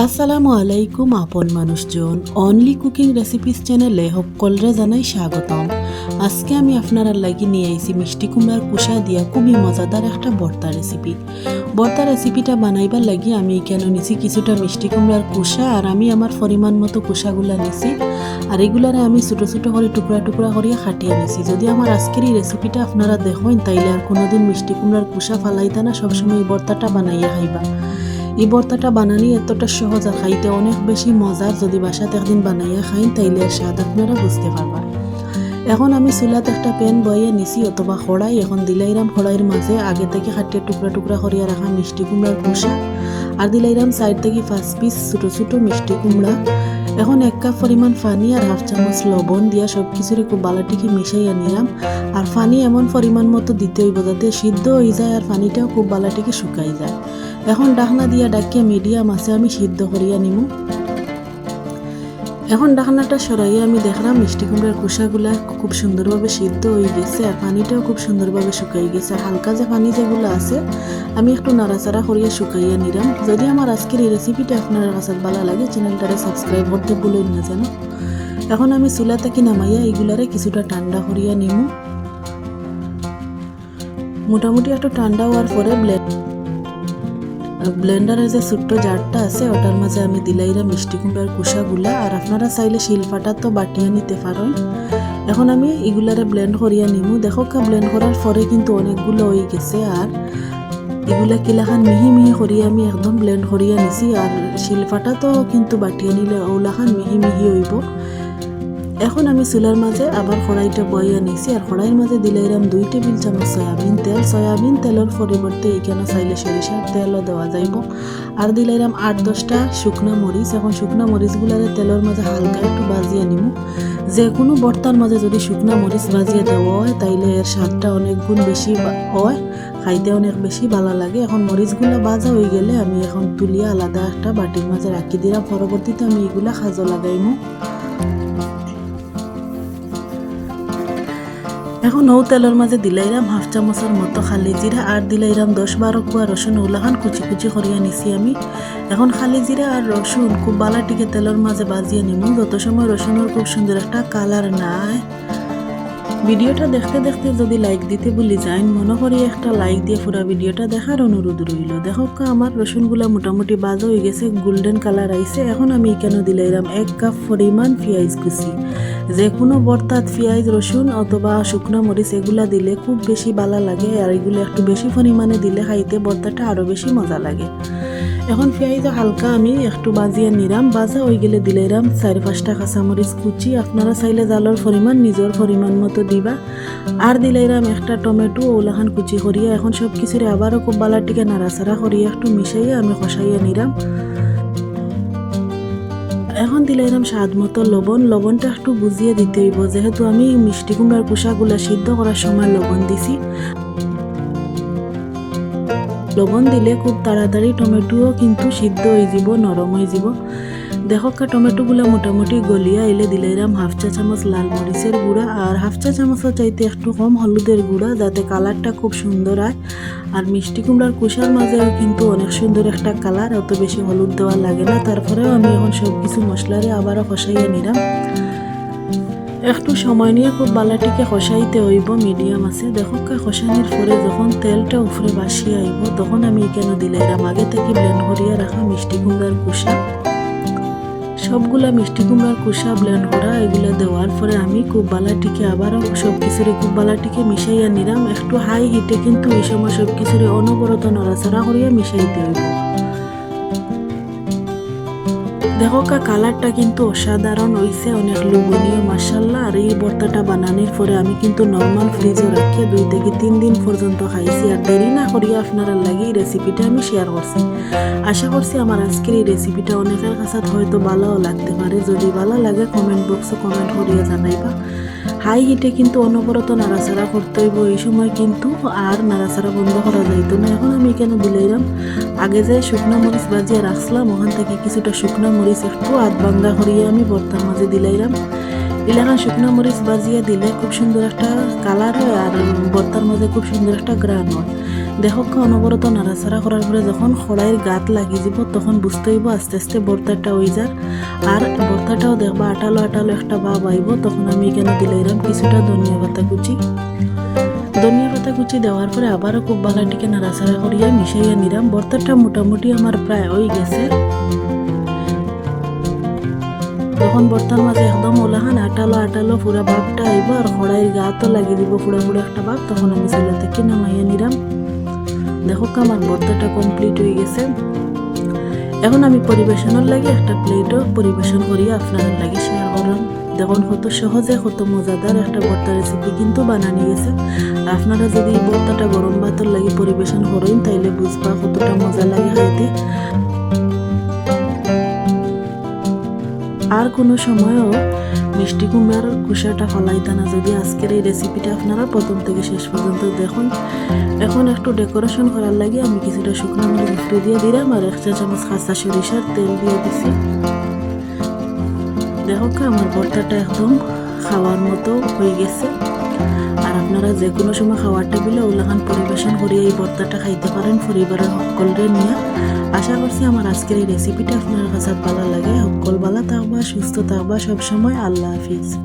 আসসালামু আলাইকুম, আপন মানুষজন। অনলি কুকিং রেসিপিস চ্যানেলে সকলরে জানাই স্বাগতম। আজকে আমি আপনারা লাগি নিয়ে আইছি মিষ্টি কুমড়ার কুষা দিয়া খুবই মজাদার একটা ভর্তা রেসিপি ভর্তা রেসিপিটা বানাইবার লাগি আমি কেন নিছি কিছুটা মিষ্টি কুমড়ার কুষা আর আমি আমার পরিমাণ মতো কুষাগুলা নিছি। আর এগুলারে আমি ছোটো ছোটো করে টুকরা টুকরা করিয়া খাটিয়ে নিছি। যদি আমার আজকের এই রেসিপিটা আপনারা দেখেন, তাইলে আর কোনোদিন মিষ্টি কুমড়ার কুষা ফালাইতা না, সবসময় এই ভর্তাটা বানাইয়া খাইবা। এই ভর্তাটা বানানি এতটা সহজ আর খাইতে অনেক বেশি মজার যদি বাসাতে একদিন বানাইয়া খাইন, তাইলে স্বাদ আপনারা বুঝতে পারবা। এখন আমি চুলাত একটা প্যান বইয়ে নিছি অথবা খড়াই এখন দিলাইরাম খড়াইয়ের মাঝে আগে থেকে খাটিয়ে টুকরা টুকরা করিয়া রাখা মিষ্টি কুমড়ার কুষা আর দিলাইরাম সাইড থেকে পাঁচ পিস ছোটো ছোটো মিষ্টি কুমড়া, এখন এক কাপ পরিমাণ পানি আর হাফ চামচ লবণ দিয়া সব কিছুর খুব বালাটিকে মিশাইয়া নিলাম আর পানি এমন পরিমাণ মতো দিতে হইব যাতে সিদ্ধ হয়ে যায় আর পানিটাও খুব বালাটিকে শুকাই যায়। এখন ডাকনা দিয়া ডাকিয়া মিডিয়াম আছে আমি সিদ্ধ করিয়া নিমু। এখন ডাকনাটা সরাইয়া আমি দেখলাম মিষ্টি কুমড়ার কুষাগুলা খুব সুন্দরভাবে সিদ্ধ হয়ে গেছে আর পানিটাও খুব সুন্দরভাবে শুকাই গেছে। আর হালকা যে পানি যেগুলো আছে, আমি একটু নাড়াচাড়া করিয়া শুকাইয়া নিলাম। যদি আমার আজকের এই রেসিপিটা আপনার কাছে ভালো লাগে, চ্যানেলটারে সাবস্ক্রাইব করতে ভুলেন না জানো এখন আমি চুলা থেকে নামাইয়া এগুলারে কিছুটা ঠান্ডা করিয়া নিমু। মোটামুটি একটু ঠান্ডা হওয়ার পরে ব্লেড ব্লেন্ডারের যে ছোট্ট জারটা আছে, ওটার মাঝে আমি দিলাইরা মিষ্টি কুমড়ার কুষাগুলা, আর আপনারা চাইলে শিলপাটা তো বাটিয়া নিতে পারেন। এখন আমি এগুলারে ব্লেন্ড করিয়া নিমু। দেখো ব্লেন্ড করার পরে কিন্তু অনেকগুলো হয়ে গেছে, আর এগুলা কিলাখান মিহি মিহি করিয়া আমি একদম ব্লেন্ড করিয়া নিছি। আর শিলপাটা তো কিন্তু বাটিয়া নিলে ওলাখান মিহি মিহি হইব। এখন আমি চুলার মাঝে আবার কড়াইটা বইয়া নিছি আর কড়াইয়ের মাঝে দিলাইরাম দুই টেবিল চামচ সয়াবিন তেল। সয়াবিন তেলের পরিবর্তে এখানে চাইলে সরিষার তেলও দেওয়া যাইব আর দিলাইরাম আট দশটা শুকনা মরিচ এখন শুকনা মরিচগুলারে তেলের মাঝে হালকা একটু বাজিয়ে নিমু যে কোনো বর্তার মাঝে যদি শুকনা মরিচ বাজিয়ে দেওয়া হয়, তাইলে এর স্বাদটা অনেক গুণ বেশি হয়। খাইতে অনেক বেশি ভালো লাগে। এখন মরিচগুলো বাজা হয়ে গেলে আমি এখন তুলিয়া আলাদা একটা বাটির মাঝে রাখি দিলাম পরবর্তীতে আমি এগুলা খাজো লাগাইমু। এখন ও তেলের মাঝে দিলাইরাম হাফ চামচের মতো খালি জিরা আর দিলাইরাম দশ বারো কুয়া রসুন ওলাখান কুচি কুচি করিয়া নিছি আমি। এখন খালি জিরা আর রসুন খুব বালাটিকে তেলের মাঝে বাজিয়ে নিমু যত সময় রসুনের খুব সুন্দর একটা কালার নাই। ভিডিওটা দেখতে দেখতে যদি লাইক দিতে ভুলি যাই মনে করি একটা লাইক দিয়ে পুরো ভিডিওটা দেখার অনুরোধ রইল। দেখো আমার রসুনগুলা মোটামুটি বাজ হয়ে গেছে গোল্ডেন কালার আইছে। এখন আমি কেন দিলাইরাম এক কাপ পরিমাণ পেঁয়াজ কুচি। যে কোনো বর্তাত পেঁয়াজ, রসুন অথবা শুকনো মরিচ, এগুলা দিলে খুব বেশি ভালো লাগে আর এগুলো একটু বেশি পরিমাণে দিলে খাইতে বর্তাটা আরও বেশি মজা লাগে। এখন পেঁয়াজ হালকা আমি একটু বাজিয়ে নিলাম। বাজা হয়ে গেলে দিলাইরাম চারি পাঁচটা কাঁচামরিচ কুচি। আপনারা চাইলে জালের পরিমাণ, নিজের পরিমাণ মতো দিবা। আর দিলাইরাম একটা টমেটো, ওলাখান কুচি করিয়া এখন সব কিছুরে আবারও খুব বালাটিকে নাড়াচাড়া করিয়া একটু মিশাইয়া আমি কষাইয়া নিলাম। এখন দিলাইরাম স্বাদ মতো লবণ। লবণটা একটু বুঝিয়ে দিতে হইব। যেহেতু আমি মিষ্টি কুমড়ার কুষাগুলা সিদ্ধ করার সময় লবণ দিছি। লবণ দিলে খুব তাড়াতাড়ি টমেটোও কিন্তু সিদ্ধ হয়ে যাব, নরম হয়ে যাব। দেখো টমেটোগুলো মোটামুটি গলিয়া এলে দিলাইরাম। হাফ চা চামচ লাল মরিচের গুঁড়া আর হাফ চা চামচের চাইতে একটু কম হলুদের গুঁড়া, যাতে কালারটা খুব সুন্দর হয়। আর মিষ্টি কুমড়ার কুষার মাঝেও কিন্তু অনেক সুন্দর একটা কালার, অত বেশি হলুদ দেওয়া লাগে না। তারপরেও আমি এখন সব কিছু মশলারে আবারও কষাইয়া নিলাম। একটু সময় নিয়ে খুব বালাটিকে কষাইতে হইব, মিডিয়াম আছে। দেখো কষানির পরে যখন তেলটা উপরে বাসিয়ে আইব, তখন আমি কেন দিলাইরাম। আগে থেকে ব্লেন্ড করিয়া রাখা মিষ্টি কুমড়ার কুষা সবগুলা মিষ্টি কুমড়ার কুসা ব্লেন্ড করা, এগুলো দেওয়ার পরে আমি খুব বালাটিকে আবারও সব কিছুরে খুব বালাটিকে মিশাইয়া নিলাম। একটু হাই হিটে কিন্তু এই সময় সব কিছুরে অনবরত নড়াচড়া করিয়া মিশাইতে হইব। দেখো কা, কালারটা কিন্তু অসাধারণ হয়েছে অনেক লোভনীয় মাসাল্লাহ আর এই বর্তাটা বানানোর পরে আমি কিন্তু নর্মাল ফ্রিজে রাখিয়ে দুই থেকে তিন দিন পর্যন্ত খাইছি। আর দেরি না করিয়া আপনারা লাগে এই রেসিপিটা আমি শেয়ার করছি। আশা করছি আমার আজকের এই রেসিপিটা অনেকের কাছে হয়তো ভালোও লাগতে পারে। যদি ভালো লাগে কমেন্ট বক্সে কমেন্ট করিয়া জানাইবা। হাই হিটে কিন্তু অনবরত নাড়াচাড়া করতে হইব। এই সময় কিন্তু আর নাড়াচাড়া বন্ধ করা যাইতো না। এখন আমি কেন বিলাইলাম আগে যে শুকনো মরিচ বাজিয়ে রাখলাম ওখান থেকে কিছুটা শুকনো মরিচ একটু আধ বাঙ্গা করিয়ে আমি বর্তার মাঝে দিলাইলাম। এলাকা শুকনো মরিচ বাজিয়ে দিলে খুব সুন্দর একটা কালার হয় আর বর্তার মাঝে খুব সুন্দর একটা গ্রান হয়। দেখো অনবরত নাড়াচাড়া করার পরে যখন খড়াইয়ের গাত লাগি যাব, তখন বুঝতে হইব আস্তে আস্তে বর্তাটা হয়ে যার আর বর্তাটাও দেখবা আটালো আটালো একটা ভাব আইব তখন আমি এখানে দিলাইলাম কিছুটা ধনিয়া পাতা কুচি। ধনিয়া পাতা কুচি দেওয়ার পরে আবারও খুব বালাটিকে নাড়াচাড়া করিয়া মিশাইয়া নিলাম বর্তাটা মোটামুটি আমার প্রায় হয়ে গেছে। তখন বর্তার মাঝে একদম ওলাহান আটালো আটালো পুরা ভাবটা আইব আর খড়াইয়ের গাতও লাগিয়ে দিব পুরা পুরা একটা ভাব তখন আমি চুলা থেকে নামাইয়া নিলাম দেখো আমার ভর্তাটা কমপ্লিট হয়ে গেছে। এখন আমি পরিবেশনের লাগে একটা প্লেটও পরিবেশন করি, আপনাদের লাগে শেয়ার করলাম দেখুন কত সহজে, কত মজাদার একটা ভর্তা রেসিপি কিন্তু বানানি গেছে। আপনারা যদি ভর্তাটা গরম ভাতের লাগে পরিবেশন করেন, তাইলে বুঝবা কতটা মজা লাগে খাইতে। আর কোনো সময়ও মিষ্টি কুমড়ার কুষাটা ফলাইতা না। যদি আজকের এই রেসিপিটা আপনারা প্রথম থেকে শেষ পর্যন্ত দেখুন, এখন একটু ডেকোরেশন করার লাগে আমি কিছুটা শুকনো মরিচ দিয়ে দিলাম আর এক চা চামচ খাসা সরিষার তেল দিয়ে দিছি। দেখো আমার ভর্তাটা একদম খাওয়ার মতো হয়ে গেছে। আর আপনারা যে কোনো সময় খাওয়ার টেবিলে ওলাখান পরিবেশন করিয়ে এই ভর্তাটা খাইতে পারেন পরিবারের সকলরে নিয়ে। আশা করছি আমার আজকের এই রেসিপিটা আপনার কাছে ভালো লাগে। সকল ভালো থাকবা, সুস্থ থাকবা। সবসময় আল্লাহ হাফিজ।